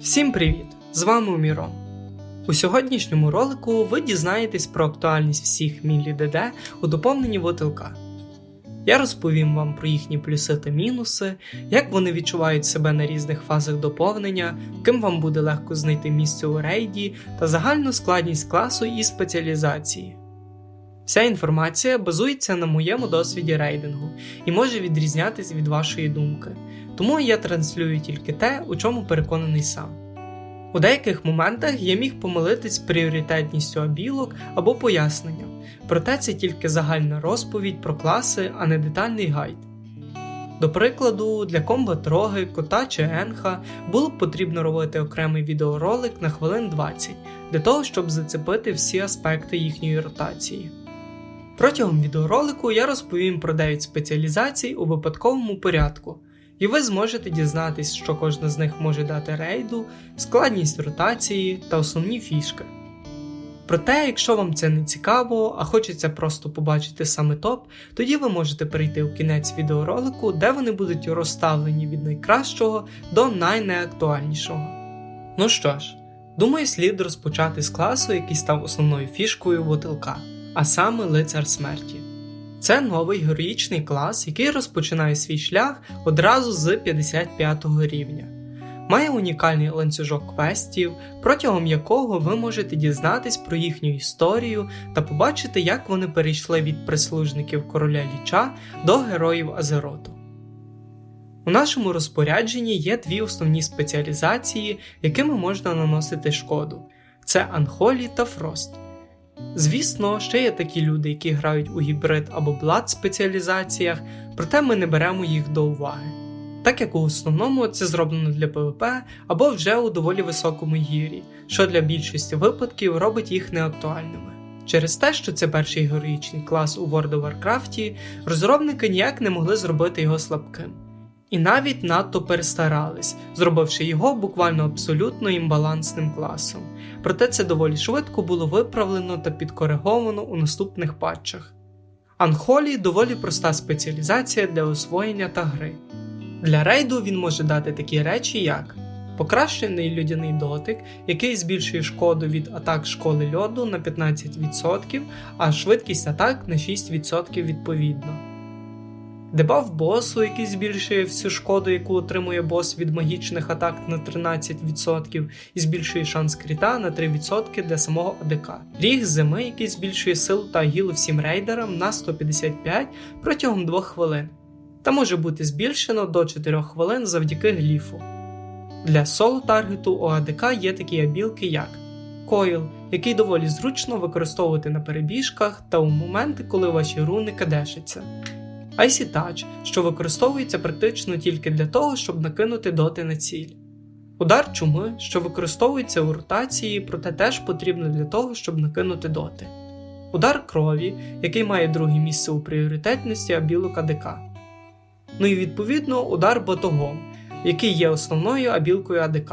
Всім привіт! З вами Мірон. У сьогоднішньому ролику ви дізнаєтесь про актуальність всіх Міллі ДД у доповненні ВТЛК. Я розповім вам про їхні плюси та мінуси, як вони відчувають себе на різних фазах доповнення, ким вам буде легко знайти місце у рейді та загальну складність класу і спеціалізації. Вся інформація базується на моєму досвіді рейдингу і може відрізнятися від вашої думки, тому я транслюю тільки те, у чому переконаний сам. У деяких моментах я міг помилитись з пріоритетністю абілок або поясненням, проте це тільки загальна розповідь про класи, а не детальний гайд. До прикладу, для комбат роги, кота чи енха було б потрібно робити окремий відеоролик на хвилин 20 для того, щоб зацепити всі аспекти їхньої ротації. Протягом відеоролику я розповім про 9 спеціалізацій у випадковому порядку, і ви зможете дізнатись, що кожна з них може дати рейду, складність ротації та основні фішки. Проте, якщо вам це не цікаво, а хочеться просто побачити саме топ, тоді ви можете перейти у кінець відеоролику, де вони будуть розставлені від найкращого до найнеактуальнішого. Ну що ж, думаю, слід розпочати з класу, який став основною фішкою ВТЛК, а саме лицар смерті. Це новий героїчний клас, який розпочинає свій шлях одразу з 55 рівня. Має унікальний ланцюжок квестів, протягом якого ви можете дізнатись про їхню історію та побачити, як вони перейшли від прислужників короля Ліча до героїв Азероту. У нашому розпорядженні є дві основні спеціалізації, якими можна наносити шкоду: це Анхолі та Фрост. Звісно, ще є такі люди, які грають у гібрид або блад спеціалізаціях, проте ми не беремо їх до уваги. Так як у основному це зроблено для ПВП або вже у доволі високому гірі, що для більшості випадків робить їх неактуальними. Через те, що це перший героїчний клас у World of Warcraft, розробники ніяк не могли зробити його слабким. І навіть надто перестарались, зробивши його буквально абсолютно імбалансним класом. Проте це доволі швидко було виправлено та підкориговано у наступних патчах. Анхолі доволі проста спеціалізація для освоєння та гри. Для рейду він може дати такі речі, як покращений людяний дотик, який збільшує шкоду від атак школи льоду на 15%, а швидкість атак на 6% відповідно. Дебаф босу, який збільшує всю шкоду, яку отримує бос від магічних атак на 13% і збільшує шанс кріта на 3% для самого АДК. Ріг зими, який збільшує силу та гілу всім рейдерам на 155 протягом 2 хвилин, та може бути збільшено до 4 хвилин завдяки гліфу. Для соло таргету у АДК є такі абілки, як Койл, який доволі зручно використовувати на перебіжках та у моменти, коли ваші руни кадешаться. Icy Touch, що використовується практично тільки для того, щоб накинути доти на ціль. Удар чуми, що використовується у ротації, проте теж потрібно для того, щоб накинути доти. Удар крові, який має друге місце у пріоритетності абілок АДК. Ну і відповідно удар батогом, який є основною абілкою АДК.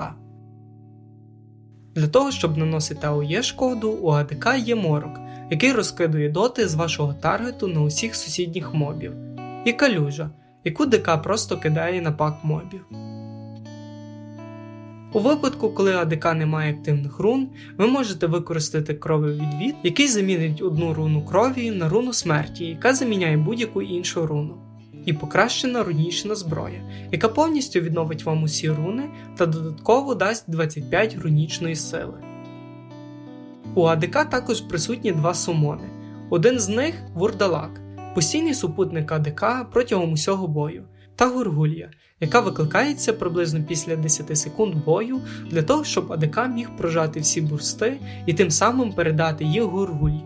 Для того, щоб наносити АОЄ шкоду, у АДК є морок, який розкидує доти з вашого таргету на усіх сусідніх мобів і калюжа, яку ДК просто кидає на пак мобів. У випадку, коли АДК не має активних рун, ви можете використати крововідвід, який замінить одну руну крові на руну смерті, яка заміняє будь-яку іншу руну. І покращена рунічна зброя, яка повністю відновить вам усі руни та додатково дасть 25 рунічної сили. У АДК також присутні два сумони. Один з них вурдалак, постійний супутник АДК протягом усього бою, та Гургулія, яка викликається приблизно після 10 секунд бою для того, щоб АДК міг прожати всі бурсти і тим самим передати їх Гургулії.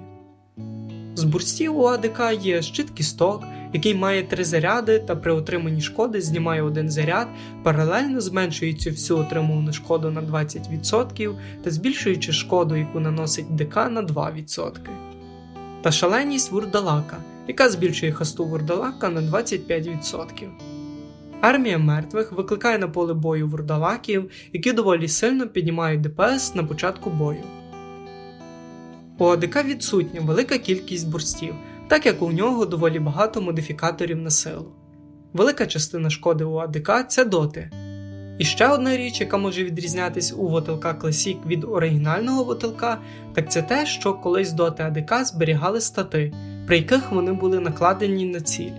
З бурстів у АДК є щит кісток, який має три заряди та при отриманні шкоди знімає один заряд, паралельно зменшуючи всю отримувану шкоду на 20% та збільшуючи шкоду, яку наносить ДК на 2%. Та шаленість вурдалака, яка збільшує хасту вурдалака на 25%. Армія мертвих викликає на поле бою вурдалаків, які доволі сильно піднімають ДПС на початку бою. У АДК відсутня велика кількість бурстів, так як у нього доволі багато модифікаторів на силу. Велика частина шкоди у АДК це доти. І ще одна річ, яка може відрізнятись у ВОТЛК Classic від оригінального ВОТЛК, так це те, що колись доти АДК зберігали стати, при яких вони були накладені на ціль.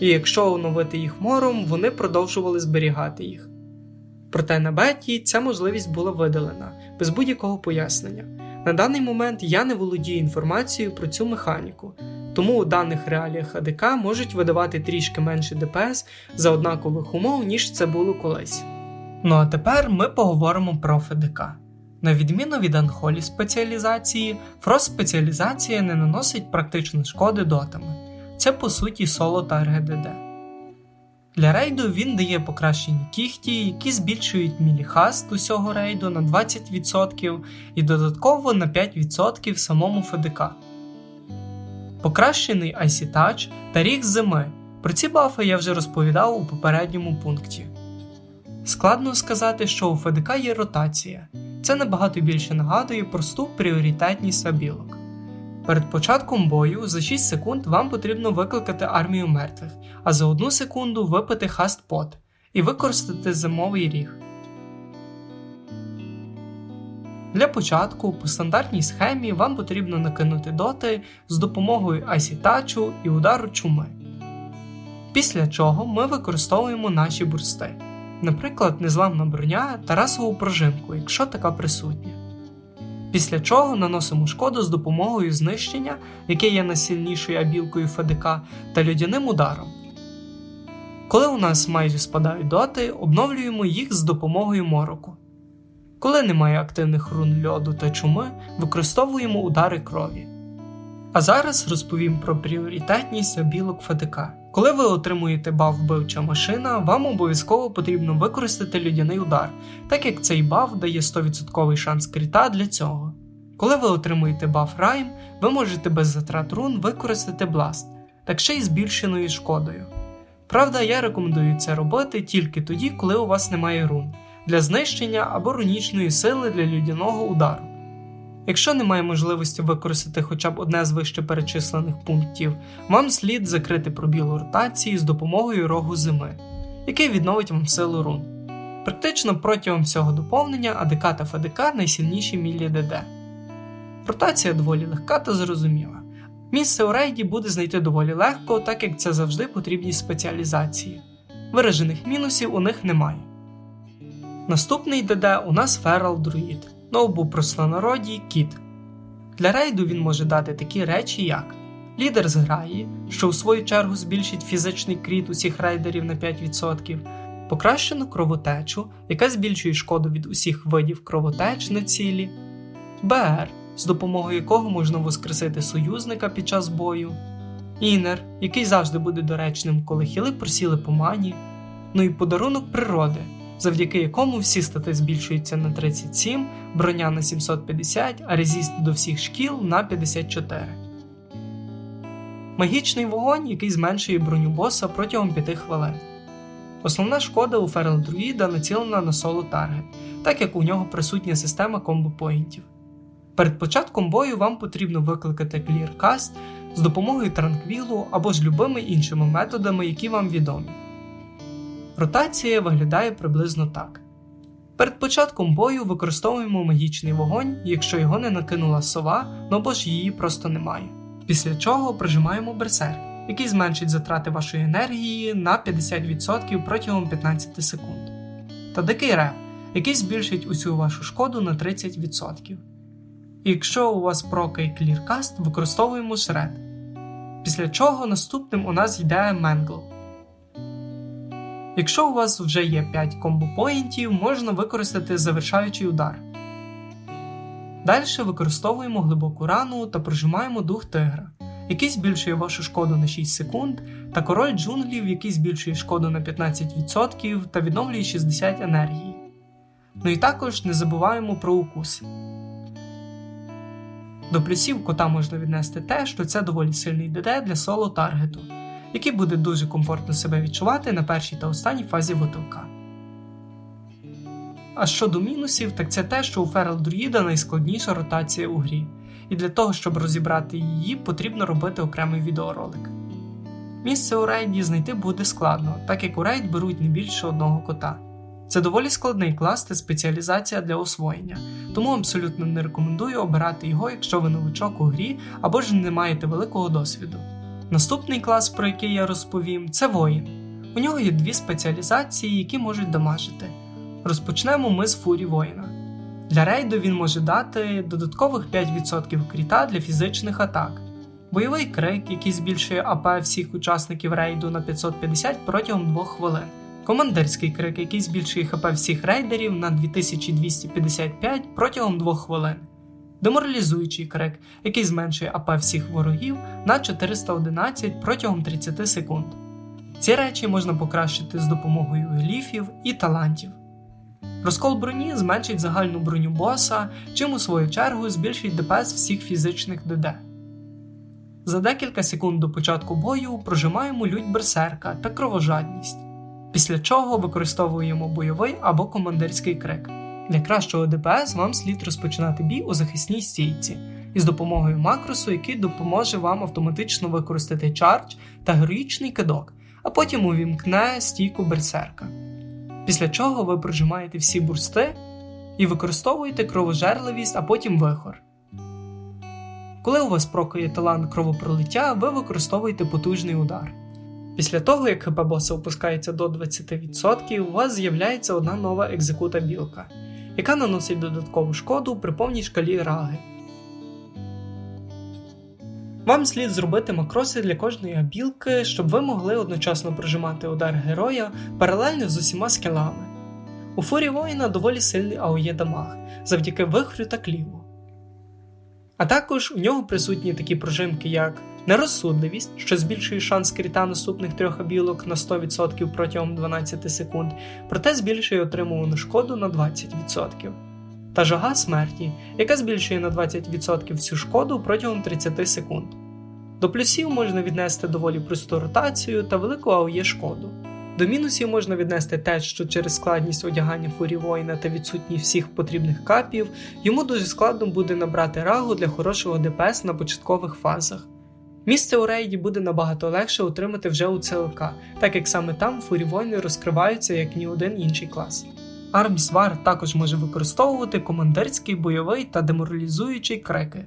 І якщо оновити їх мором, вони продовжували зберігати їх. Проте на беті ця можливість була видалена без будь-якого пояснення. На даний момент я не володію інформацією про цю механіку, тому у даних реаліях АДК можуть видавати трішки менше ДПС за однакових умов, ніж це було колись. Ну а тепер ми поговоримо про ФДК. На відміну від анхолі спеціалізації, фрост спеціалізація не наносить практично шкоди дотами. Це по суті соло та РГДД. Для рейду він дає покращені кіхті, які збільшують міліхаст усього рейду на 20% і додатково на 5% самому ФДК. Покращений Icy Touch та ріг зими. Про ці бафи я вже розповідав у попередньому пункті. Складно сказати, що у ФДК є ротація. Це набагато більше нагадує просту пріоритетність абілок. Перед початком бою за 6 секунд вам потрібно викликати армію мертвих, а за 1 секунду випити хастпот і використати зимовий ріг. Для початку по стандартній схемі вам потрібно накинути доти з допомогою айсітачу і удару чуми. Після чого ми використовуємо наші бурсти, наприклад, незламна броня та расову пружинку, якщо така присутня. Після чого наносимо шкоду з допомогою знищення, яке є найсильнішою абілкою ФДК, та льодяним ударом. Коли у нас майже спадають доти, обновлюємо їх з допомогою мороку. Коли немає активних рун льоду та чуми, використовуємо удари крові. А зараз розповім про пріоритетність абілок ФДК. Коли ви отримуєте баф вбивча машина, вам обов'язково потрібно використати льодяний удар, так як цей баф дає 100% шанс кріта для цього. Коли ви отримуєте баф Райм, ви можете без затрат рун використати бласт, так ще й збільшеною шкодою. Правда, я рекомендую це робити тільки тоді, коли у вас немає рун, для знищення або рунічної сили для людяного удару. Якщо немає можливості використати хоча б одне з вище перечислених пунктів, вам слід закрити пробіл ротації з допомогою рогу зими, який відновить вам силу рун. Практично протягом всього доповнення АДК та ФДК найсильніші мілі ДД. Ротація доволі легка та зрозуміла. Місце у рейді буде знайти доволі легко, так як це завжди потрібні спеціалізації. Виражених мінусів у них немає. Наступний ДД у нас Feral Druid, або простонароді кіт. Для рейду він може дати такі речі, як лідер зграї, що в свою чергу збільшить фізичний кріт усіх рейдерів на 5%, покращену кровотечу, яка збільшує шкоду від усіх видів кровотеч на цілі, БР, з допомогою якого можна воскресити союзника під час бою, Інер, який завжди буде доречним, коли хіли просіли по мані, ну і подарунок природи завдяки якому всі стати збільшуються на 37, броня на 750, а резіст до всіх шкіл на 54. Магічний вогонь, який зменшує броню боса протягом 5 хвилин. Основна шкода у Ферел Друїда націлена на соло таргет, так як у нього присутня система комбо-поінтів. Перед початком бою вам потрібно викликати Clear Cast з допомогою транквілу або ж любими іншими методами, які вам відомі. Ротація виглядає приблизно так. Перед початком бою використовуємо магічний вогонь, якщо його не накинула сова, ну або ж її просто немає. Після чого прижимаємо берсерк, який зменшить затрати вашої енергії на 50% протягом 15 секунд. Та дикий реп, який збільшить усю вашу шкоду на 30%. І якщо у вас прокай кліркаст, використовуємо шред. Після чого наступним у нас йде Менгл. Якщо у вас вже є 5 комбо-поінтів, можна використати завершаючий удар. Далі використовуємо глибоку рану та прожимаємо дух тигра, який збільшує вашу шкоду на 6 секунд, та король джунглів, який збільшує шкоду на 15% та відновлює 60 енергії. Ну і також не забуваємо про укус. До плюсів кота можна віднести те, що це доволі сильний ДД для соло таргету який буде дуже комфортно себе відчувати на першій та останній фазі витилка. А щодо мінусів, так це те, що у Ферел Друїда найскладніша ротація у грі, і для того, щоб розібрати її, потрібно робити окремий відеоролик. Місце у рейді знайти буде складно, так як у рейд беруть не більше одного кота. Це доволі складний клас та спеціалізація для освоєння, тому абсолютно не рекомендую обирати його, якщо ви новичок у грі або ж не маєте великого досвіду. Наступний клас, про який я розповім, це воїн. У нього є дві спеціалізації, які можуть дамажити. Розпочнемо ми з фурі воїна. Для рейду він може дати додаткових 5% кріта для фізичних атак, бойовий крик, який збільшує АП всіх учасників рейду на 550 протягом 2 хвилин, командирський крик, який збільшує ХП всіх рейдерів на 2255 протягом 2 хвилин, деморалізуючий крик, який зменшує АП всіх ворогів на 411 протягом 30 секунд. Ці речі можна покращити з допомогою гліфів і талантів. Розкол броні зменшить загальну броню боса, чим у свою чергу збільшить ДПС всіх фізичних ДД. За декілька секунд до початку бою прожимаємо лють берсерка та кровожадність, після чого використовуємо бойовий або командирський крик. Для кращого ДПС вам слід розпочинати бій у захисній стійці із допомогою макросу, який допоможе вам автоматично використати чардж та героїчний кидок, а потім увімкне стійку берсерка. Після чого ви прожимаєте всі бурсти і використовуєте кровожерливість, а потім вихор. Коли у вас прокає талант кровопролиття, ви використовуєте потужний удар. Після того, як ХП боса опускається до 20%, у вас з'являється одна нова екзекута білка, яка наносить додаткову шкоду при повній шкалі раги. Вам слід зробити макроси для кожної абілки, щоб ви могли одночасно прожимати удар героя паралельно з усіма скілами. У фурі воїна доволі сильний АОЄ дамаг завдяки вихрю та кліву. А також у нього присутні такі прожимки, як нерозсудливість, що збільшує шанс кріта наступних трьох абілок на 100% протягом 12 секунд, проте збільшує отримувану шкоду на 20%. Та жага смерті, яка збільшує на 20% всю шкоду протягом 30 секунд. До плюсів можна віднести доволі просту ротацію та велику АОЄ шкоду. До мінусів можна віднести те, що через складність одягання фурі воїна та відсутність всіх потрібних капів, йому дуже складно буде набрати рагу для хорошого ДПС на початкових фазах. Місце у рейді буде набагато легше отримати вже у ЦЛК, так як саме там фурі воїни розкриваються як ні один інший клас. Армсвар також може використовувати командирський, бойовий та деморалізуючий креки.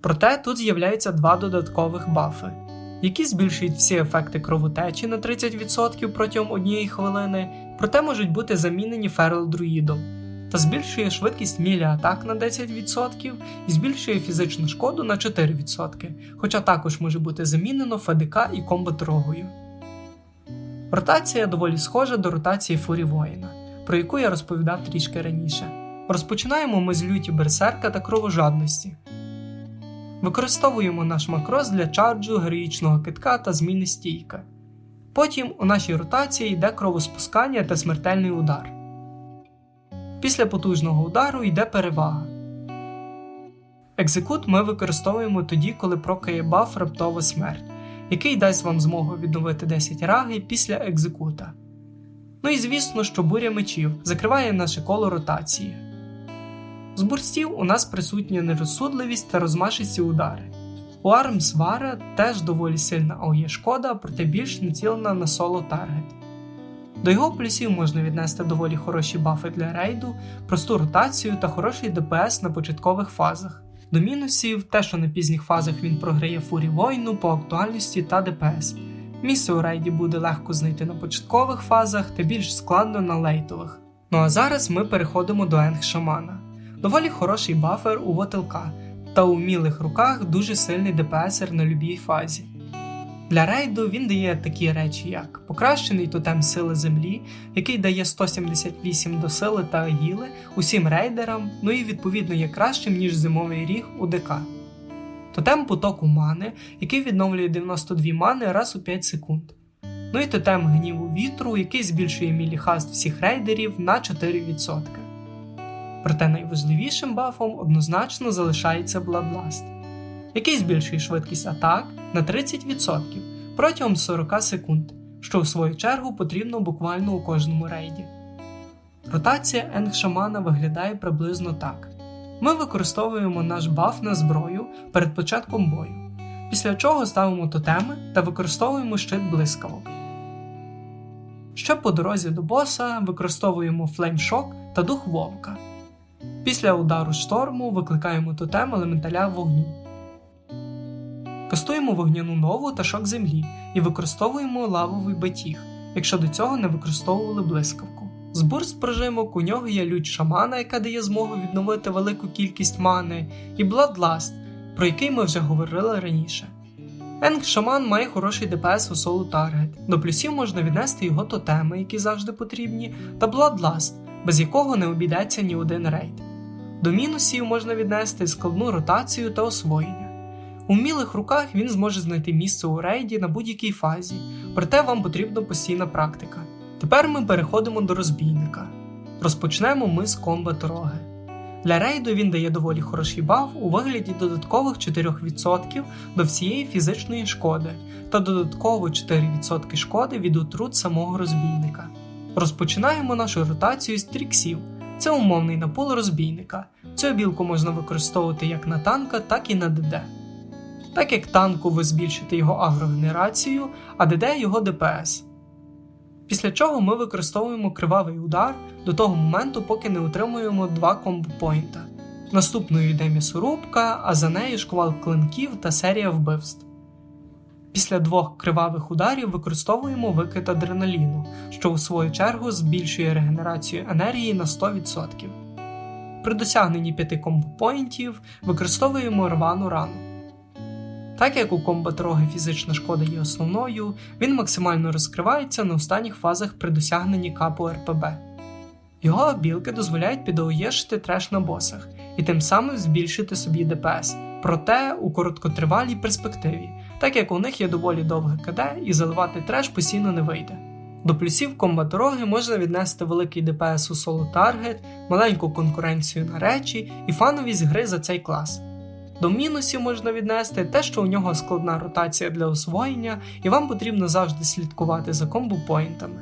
Проте тут з'являються два додаткових бафи, які збільшують всі ефекти кровотечі на 30% протягом однієї хвилини, проте можуть бути замінені ферл друїдом, та збільшує швидкість мілі атак на 10% і збільшує фізичну шкоду на 4%, хоча також може бути замінено ФДК і комбат-рогою. Ротація доволі схожа до ротації фурі воїна, про яку я розповідав трішки раніше. Розпочинаємо ми з люті берсерка та кровожадності. Використовуємо наш макрос для чарджу, героїчного китка та зміни стійка. Потім у нашій ротації йде кровоспускання та смертельний удар. Після потужного удару йде перевага. Екзекут ми використовуємо тоді, коли прокає баф раптова смерть, який дасть вам змогу відновити 10 раги після екзекута. Ну і звісно, що буря мечів закриває наше коло ротації. З бурстів у нас присутня нерозсудливість та розмашисті удари. У Армсвара теж доволі сильна АОЄ шкода, проте більш націлена на соло таргет. До його плюсів можна віднести доволі хороші бафи для рейду, просту ротацію та хороший ДПС на початкових фазах. До мінусів те, що на пізніх фазах він програє фурі воїну по актуальності та ДПС. Місце у рейді буде легко знайти на початкових фазах та більш складно на лейтових. Ну а зараз ми переходимо до Енг Шамана. Доволі хороший бафер у ВТЛК та у вмілих руках дуже сильний ДПСер на любій фазі. Для рейду він дає такі речі, як покращений тотем сили землі, який дає 178 до сили та гіли усім рейдерам, ну і відповідно є кращим, ніж зимовий ріг у ДК. Тотем потоку мани, який відновлює 92 мани раз у 5 секунд. Ну і тотем гніву вітру, який збільшує міліхаст всіх рейдерів на 4%. Проте найважливішим бафом однозначно залишається Bloodlust, який збільшує швидкість атак на 30% протягом 40 секунд, що в свою чергу потрібно буквально у кожному рейді. Ротація Енгшамана виглядає приблизно так: ми використовуємо наш баф на зброю перед початком бою, після чого ставимо тотеми та використовуємо щит блискавок. Ще по дорозі до боса використовуємо флеймшок та дух вовка. Після удару шторму викликаємо тотем елементаля вогню. Кастуємо вогняну нову та шок землі і використовуємо лавовий батіг, якщо до цього не використовували блискавку. З бурст прожимок у нього є лють шамана, яка дає змогу відновити велику кількість мани, і Bloodlust, про який ми вже говорили раніше. Енг Шаман має хороший ДПС у соло таргет. До плюсів можна віднести його тотеми, які завжди потрібні, та Bloodlust, без якого не обійдеться ні один рейд. До мінусів можна віднести складну ротацію та освоєння. У вмілих руках він зможе знайти місце у рейді на будь-якій фазі, проте вам потрібна постійна практика. Тепер ми переходимо до розбійника. Розпочнемо ми з комбат роги. Для рейду він дає доволі хороший баф у вигляді додаткових 4% до всієї фізичної шкоди та додатково 4% шкоди від отрут самого розбійника. Розпочинаємо нашу ротацію з тріксів. Це умовний напул розбійника. Цю білку можна використовувати як на танка, так і на ДД. Так як танку ви збільшите його агрогенерацію, а ДД його ДПС. Після чого ми використовуємо кривавий удар до того моменту, поки не отримуємо два комбо-поінта. Наступною йде м'ясорубка, а за нею шквал клинків та серія вбивств. Після двох кривавих ударів використовуємо викид адреналіну, що у свою чергу збільшує регенерацію енергії на 100%. При досягненні 5 комбо-поінтів використовуємо рвану рану. Так як у комбат роги фізична шкода є основною, він максимально розкривається на останніх фазах при досягненні капу РПБ. Його обілки дозволяють підоєшити треш на босах і тим самим збільшити собі ДПС, проте у короткотривалій перспективі, так як у них є доволі довге КД і заливати треш постійно не вийде. До плюсів комбат дороги можна віднести великий ДПС у соло таргет, маленьку конкуренцію на речі і фановість гри за цей клас. До мінусів можна віднести те, що у нього складна ротація для освоєння, і вам потрібно завжди слідкувати за комбо-поінтами.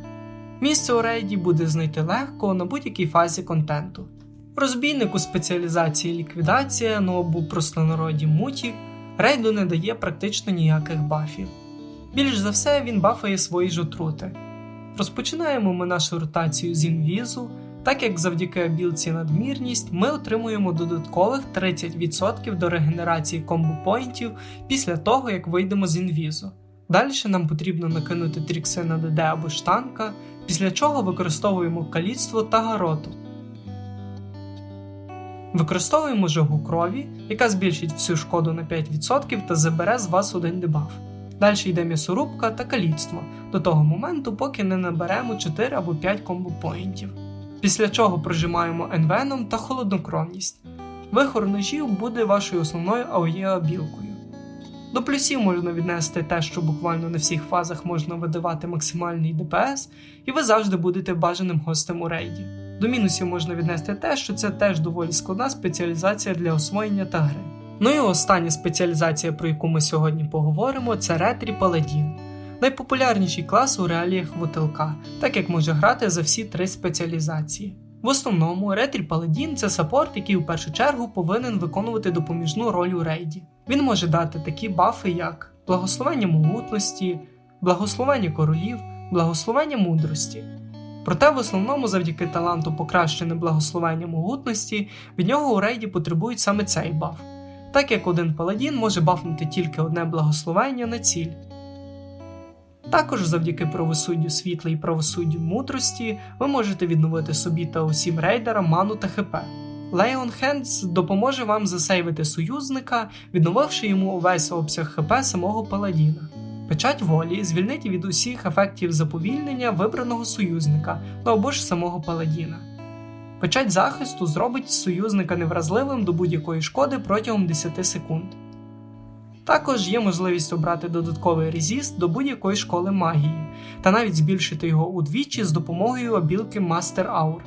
Місце у рейді буде знайти легко на будь-якій фазі контенту. Розбійнику спеціалізації ліквідація, ну або простонароді муті, рейду не дає практично ніяких бафів. Більш за все, він бафає свої ж отрути. Розпочинаємо ми нашу ротацію з інвізу, так як завдяки абілці надмірність ми отримуємо додаткових 30% до регенерації комбо-поінтів після того, як вийдемо з інвізу. Далі нам потрібно накинути трікси на ДД або штанка, після чого використовуємо каліцтво та гароту. Використовуємо жогу крові, яка збільшить всю шкоду на 5% та забере з вас один дебаф. Далі йде м'ясорубка та каліцтво до того моменту, поки не наберемо 4 або 5 комбо-поінтів. Після чого прожимаємо енвеном та холоднокровність. Вихор ножів буде вашою основною АОЄ білкою. До плюсів можна віднести те, що буквально на всіх фазах можна видавати максимальний ДПС, і ви завжди будете бажаним гостем у рейді. До мінусів можна віднести те, що це теж доволі складна спеціалізація для освоєння та гри. Ну і остання спеціалізація, про яку ми сьогодні поговоримо, це Ретрі Паладін. Найпопулярніший клас у реаліях ВТЛК, так як може грати за всі три спеціалізації. В основному Ретрі Паладін це саппорт, який у першу чергу повинен виконувати допоміжну роль у рейді. Він може дати такі бафи, як благословення могутності, благословення королів, благословення мудрості. Проте в основному завдяки таланту покращене благословення могутності від нього у рейді потребують саме цей баф, так як один паладін може бафнути тільки одне благословення на ціль. Також завдяки правосуддю світла і правосуддю мудрості ви можете відновити собі та усім рейдерам ману та хп. Leon Hands допоможе вам засейвити союзника, відновивши йому увесь обсяг ХП самого паладіна. Печать волі звільнить від усіх ефектів заповільнення вибраного союзника ну або ж самого паладіна. Печать захисту зробить союзника невразливим до будь-якої шкоди протягом 10 секунд. Також є можливість обрати додатковий резіст до будь-якої школи магії, та навіть збільшити його удвічі з допомогою обілки Master Hour.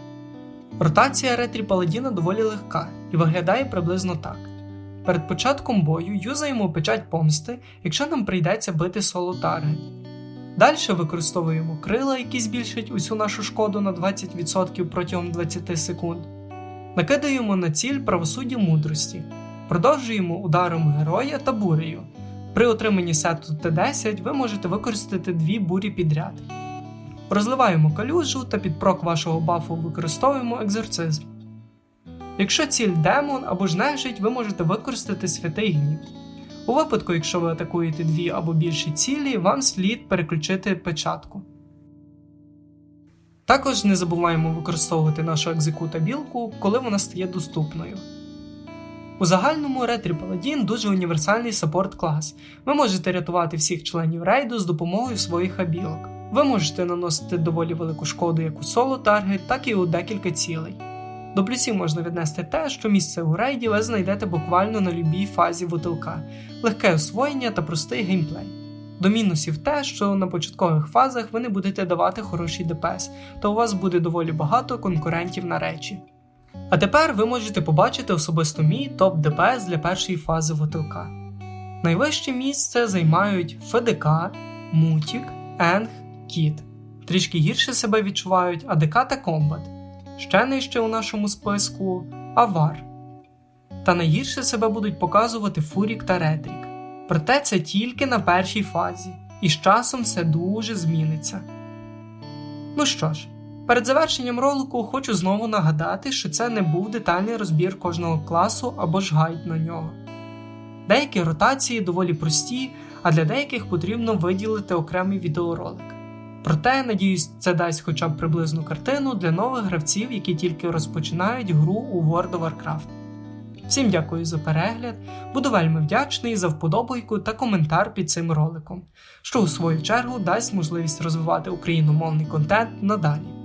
Ротація ретрі Паладіна доволі легка і виглядає приблизно так. Перед початком бою юзаємо печать помсти, якщо нам прийдеться бити соло таргет. Далі використовуємо крила, які збільшать усю нашу шкоду на 20% протягом 20 секунд. Накидаємо на ціль правосуддя мудрості. Продовжуємо ударом героя та бурею. При отриманні сету Т10 ви можете використати дві бурі підряд. Розливаємо калюжу та під прок вашого бафу використовуємо екзорцизм. Якщо ціль демон або ж нежить, ви можете використати святий гнів. У випадку, якщо ви атакуєте дві або більші цілі, вам слід переключити печатку. Також не забуваємо використовувати нашу екзекута білку, коли вона стає доступною. У загальному ретрі Паладін дуже універсальний саппорт клас. Ви можете рятувати всіх членів рейду з допомогою своїх абілок. Ви можете наносити доволі велику шкоду як у соло таргет, так і у декілька цілей. До плюсів можна віднести те, що місце у рейді ви знайдете буквально на любій фазі вутилка, легке освоєння та простий геймплей. До мінусів те, що на початкових фазах ви не будете давати хороший ДПС, та у вас буде доволі багато конкурентів на речі. А тепер ви можете побачити особисто мій топ ДПС для першої фази вутилка. Найвище місце займають ФДК, Мутік, Енг, Кіт. Трішки гірше себе відчувають АДК та Комбат. Ще нижче у нашому списку Авар. Та найгірше себе будуть показувати Фурік та Ретрік. Проте це тільки на першій фазі, і з часом все дуже зміниться. Ну що ж, перед завершенням ролику хочу знову нагадати, що це не був детальний розбір кожного класу або ж гайд на нього. Деякі ротації доволі прості, а для деяких потрібно виділити окремий відеоролик. Проте, надіюсь, це дасть хоча б приблизну картину для нових гравців, які тільки розпочинають гру у World of Warcraft. Всім дякую за перегляд, буду вельми вдячний за вподобайку та коментар під цим роликом, що у свою чергу дасть можливість розвивати україномовний контент надалі.